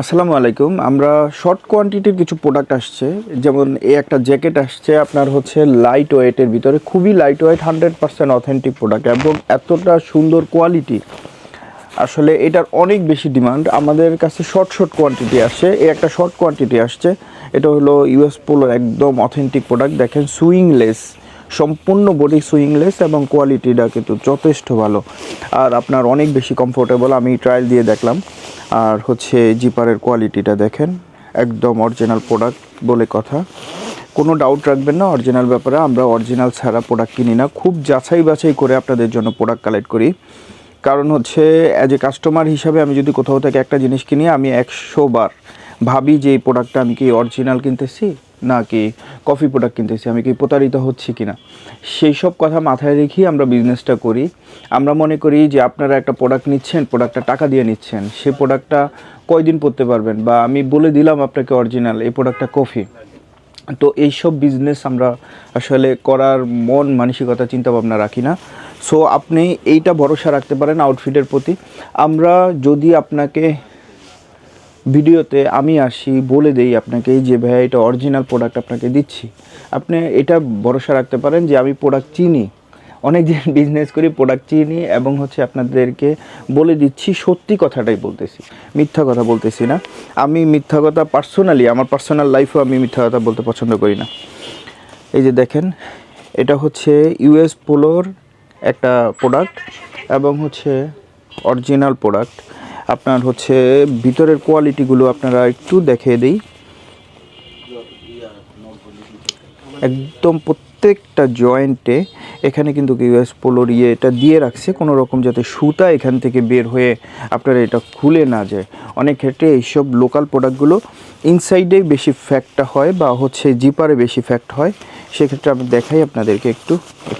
আসসালামু আলাইকুম। আমরা শর্ট কোয়ান্টিটির কিছু প্রোডাক্ট আসছে, যেমন এই একটা জ্যাকেট আসছে, আপনার হচ্ছে লাইট ওয়েটের ভিতরে। খুবই light weight hundred percent authentic product এবং এতটা সুন্দর কোয়ালিটি আসলে এটার অনেক বেশি ডিমান্ড আমাদের কাছে শর্ট শর্ট কোয়ান্টিটি আসছে। এই একটা শর্ট কোয়ান্টিটি আসছে। এটা হলো ইউএস পোলোর একদম অথেন্টিক প্রোডাক্ট দেখেন সুইংলেস সম্পূর্ণ বডি সুইংলেস এবং কোয়ালিটিটা কিন্তু যথেষ্ট ভালো। আর আপনার অনেক বেশি কমফোর্টেবল আমি ট্রায়াল দিয়ে দেখলাম। আর হচ্ছে জিপারের কোয়ালিটিটা দেখেন, একদম অরিজিনাল প্রোডাক্ট বলে কথা। কোনো ডাউট রাখবেন না অরিজিনাল ব্যাপারে আমরা অরিজিনাল ছাড়া প্রোডাক্ট কিনি না। খুব যাচাই বাছাই করে আপনাদের জন্য প্রোডাক্ট কালেক্ট করি। কারণ হচ্ছে অ্যাজ এ কাস্টমার হিসাবে আমি যদি কোথাও থেকে একটা জিনিস কিনি, আমি একশো বার ভাবি যে এই প্রোডাক্টটা আমি কি অরিজিনাল কিনতেছি? না কি কফি প্রোডাক্ট কিনতেছি আমি কি প্রতারিত হচ্ছি কি না সেই সব কথা মাথায় রেখেই আমরা বিজনেসটা করি। আমরা মনে করি যে আপনারা একটা প্রোডাক্ট নিচ্ছেন প্রোডাক্টটা টাকা দিয়ে নিচ্ছেন, সেই প্রোডাক্টটা কয়দিন পরতে পারবেন? বা আমি বলে দিলাম আপনাকে অরিজিনাল এই প্রোডাক্টটা কফি তো এইসব বিজনেস আমরা আসলে করার মন, মানসিকতা চিন্তা ভাবনা রাখি না। সো আপনি এইটা ভরসা রাখতে পারেন আউটফিটের প্রতি। আমরা যদি আপনাকে ভিডিওতে আমি আসি, বলে দেই আপনাকে যে ভাইয়া এটা অরিজিনাল প্রোডাক্ট আপনাকে দিচ্ছি। আপনি এটা ভরসা রাখতে পারেন যে আমি প্রোডাক্ট চিনি। অনেক দিন বিজনেস করি প্রোডাক্ট চিনি এবং হচ্ছে আপনাদেরকে বলে দিচ্ছি, সত্যি কথাটাই বলতেছি। মিথ্যা কথা বলতেছি না। আমি মিথ্যা কথা পার্সোনালি আমার পার্সোনাল লাইফেও আমি মিথ্যা কথা বলতে পছন্দ করি না। এই যে দেখেন, এটা হচ্ছে ইউএস পোলোর একটা প্রোডাক্ট এবং হচ্ছে অরিজিনাল প্রোডাক্ট আপনার হচ্ছে ভিতরের কোয়ালিটিগুলো আপনারা একটু দেখিয়ে দিই। একদম প্রত্যেকটা জয়েন্টে এখানে কিন্তু ইউএস পোলোর ইয়ে এটা দিয়ে রাখছে, কোনো রকম যাতে সুতা এখান থেকে বের হয়ে আপনারা এটা খুলে না যায়। অনেক ক্ষেত্রে এইসব লোকাল প্রোডাক্টগুলো ইনসাইডেই বেশি ফ্যাক্টটা হয় বা হচ্ছে জিপারে বেশি ফ্যাক্ট হয়। সেক্ষেত্রে আমি দেখাই আপনাদেরকে একটু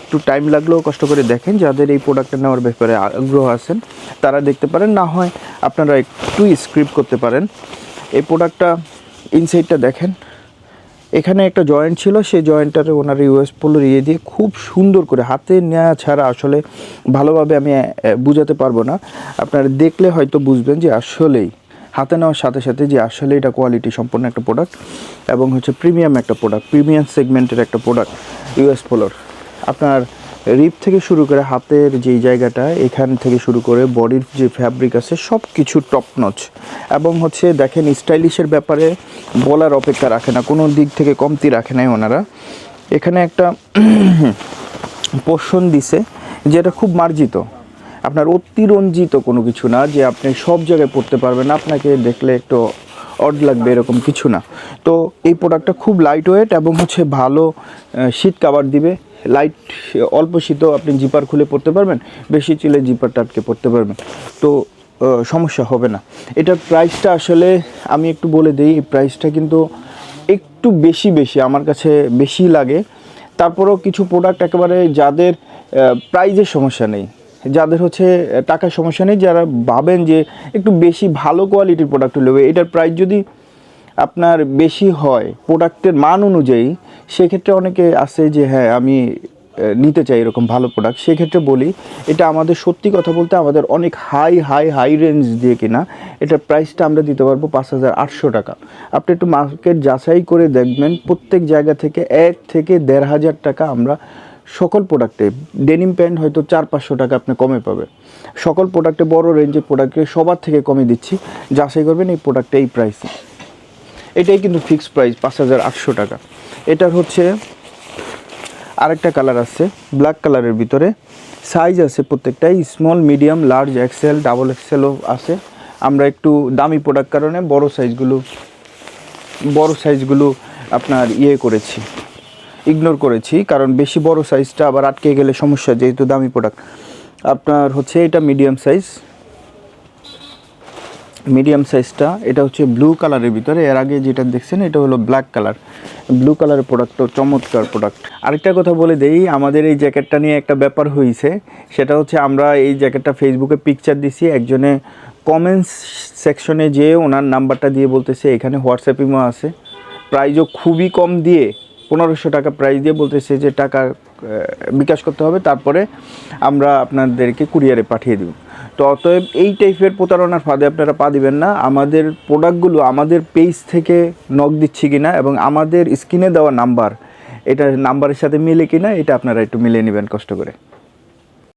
একটু টাইম লাগলেও কষ্ট করে দেখেন যাদের এই প্রোডাক্টটা নেওয়ার ব্যাপারে আগ্রহ আছেন, তারা দেখতে পারেন, না হয় আপনারা একটু স্ক্রিপ্ট করতে পারেন। এই প্রোডাক্টটা ইনসাইডটা দেখেন। এখানে একটা জয়েন্ট ছিল, সেই জয়েন্টটারে ওনার ইউএস পোলোর ইয়ে দিয়ে খুব সুন্দর করে, হাতে নেওয়া ছাড়া আসলে ভালোভাবে আমি বুঝাতে পারব না। আপনারা দেখলে হয়তো বুঝবেন যে আসলেই, হাতে নেওয়ার সাথে সাথে যে আসলে এটা কোয়ালিটি সম্পন্ন একটা প্রোডাক্ট এবং হচ্ছে প্রিমিয়াম একটা প্রোডাক্ট প্রিমিয়াম সেগমেন্টের একটা প্রোডাক্ট ইউএস পোলোর আপনার রিপ থেকে শুরু করে হাতের যেই জায়গাটা, এখান থেকে শুরু করে বডির যে ফ্যাব্রিক আছে সব কিছু টপ নচ এবং হচ্ছে দেখেন স্টাইলিশের ব্যাপারে বলার অপেক্ষা রাখে না, কোনো দিক থেকে কমতি রাখে নাই ওনারা। এখানে একটা পোষণ দিছে, যেটা খুব মার্জিত। আপনার অতিরঞ্জিত কোনো কিছু না, যে আপনি সব জায়গায় পড়তে পারবেন, আপনাকে দেখলে একটু অড লাগবে, এরকম কিছু না। তো এই প্রোডাক্টটা খুব লাইট ওয়েট এবং হচ্ছে ভালো শীত কাভার দিবে। লাইট অল্প শীতও আপনি জিপার খুলে পড়তে পারবেন, বেশি চিলে জিপারটা আটকে পড়তে পারবেন। তো সমস্যা হবে না। এটার প্রাইসটা আসলে আমি একটু বলে দিই, এই প্রাইসটা কিন্তু একটু বেশি বেশি, আমার কাছে বেশি লাগে। তারপরেও কিছু প্রোডাক্ট একেবারে যাদের প্রাইজের সমস্যা নেই। যাদের হচ্ছে টাকার সমস্যা নেই, যারা ভাবেন যে একটু বেশি ভালো কোয়ালিটির প্রোডাক্ট নেবে, এটার প্রাইস যদি আপনার বেশি হয় প্রোডাক্টের মান অনুযায়ী, সেক্ষেত্রে অনেকে আছে যে হ্যাঁ আমি নিতে চাই এরকম ভালো প্রোডাক্ট সেক্ষেত্রে বলি, এটা আমাদের সত্যি কথা বলতে আমাদের অনেক হাই হাই হাই রেঞ্জ দিয়ে কিনা, এটার প্রাইসটা আমরা দিতে পারব পাঁচ হাজার আটশো টাকা। আপনি একটু মার্কেট যাচাই করে দেখবেন, প্রত্যেক জায়গা থেকে এক থেকে দেড় হাজার টাকা আমরা সকল প্রোডাক্টে ডেনিম প্যান্ট হয়তো চার পাঁচশো টাকা আপনি কমে পাবে। সকল প্রোডাক্টে বড় রেঞ্জের প্রোডাক্টকে সবার থেকে কমে দিচ্ছি। যাচাই করবেন এই প্রোডাক্টে এই প্রাইসে এটাই কিন্তু ফিক্সড প্রাইস পাঁচ হাজার আটশো টাকা। এটার হচ্ছে আরেকটা কালার আছে ব্ল্যাক কালারের ভিতরে। সাইজ আছে প্রত্যেকটাই small medium large XL double এক্সেলও আছে। আমরা একটু দামি প্রোডাক্ট কারণে বড় সাইজগুলো বড় সাইজগুলো আপনার ইয়ে করেছি। ইগনোর করেছি, কারণ বেশি বড় সাইজটা আবার আটকে গেলে সমস্যা, যেহেতু দামি প্রোডাক্ট আপনার হচ্ছে এটা মিডিয়াম সাইজ মিডিয়াম সাইজটা এটা হচ্ছে ব্লু কালারের ভিতরে। এর আগে যেটা দেখছেন, এটা হলো ব্ল্যাক কালার ব্লু কালারের প্রোডাক্ট চমৎকার প্রোডাক্ট আরেকটা কথা বলে দেই, আমাদের এই জ্যাকেটটা নিয়ে একটা ব্যাপার হয়েছে সেটা হচ্ছে আমরা এই জ্যাকেটটা ফেসবুকে পিকচার দিছি, একজনে কমেন্টস সেকশনে যেয়ে ওনার নাম্বারটা দিয়ে বলতেছে, এখানে হোয়াটসঅ্যাপ ইমো আছে। প্রাইজও খুবই কম দিয়ে পনেরোশো টাকা প্রাইস দিয়ে বলতেছে যে টাকা বিকাশ করতে হবে, তারপরে আমরা আপনাদেরকে কুরিয়ারে পাঠিয়ে দেব। তো অতএব এই টাইপের প্রতারণার ফাঁদে আপনারা পা দিবেন না। আমাদের প্রোডাক্টগুলো আমাদের পেজ থেকে নক দিচ্ছি কিনা এবং আমাদের স্ক্রিনে দেওয়া নাম্বার এটা নাম্বারের সাথে মিলে কিনা, এটা আপনারা একটু মিলিয়ে নেবেন কষ্ট করে।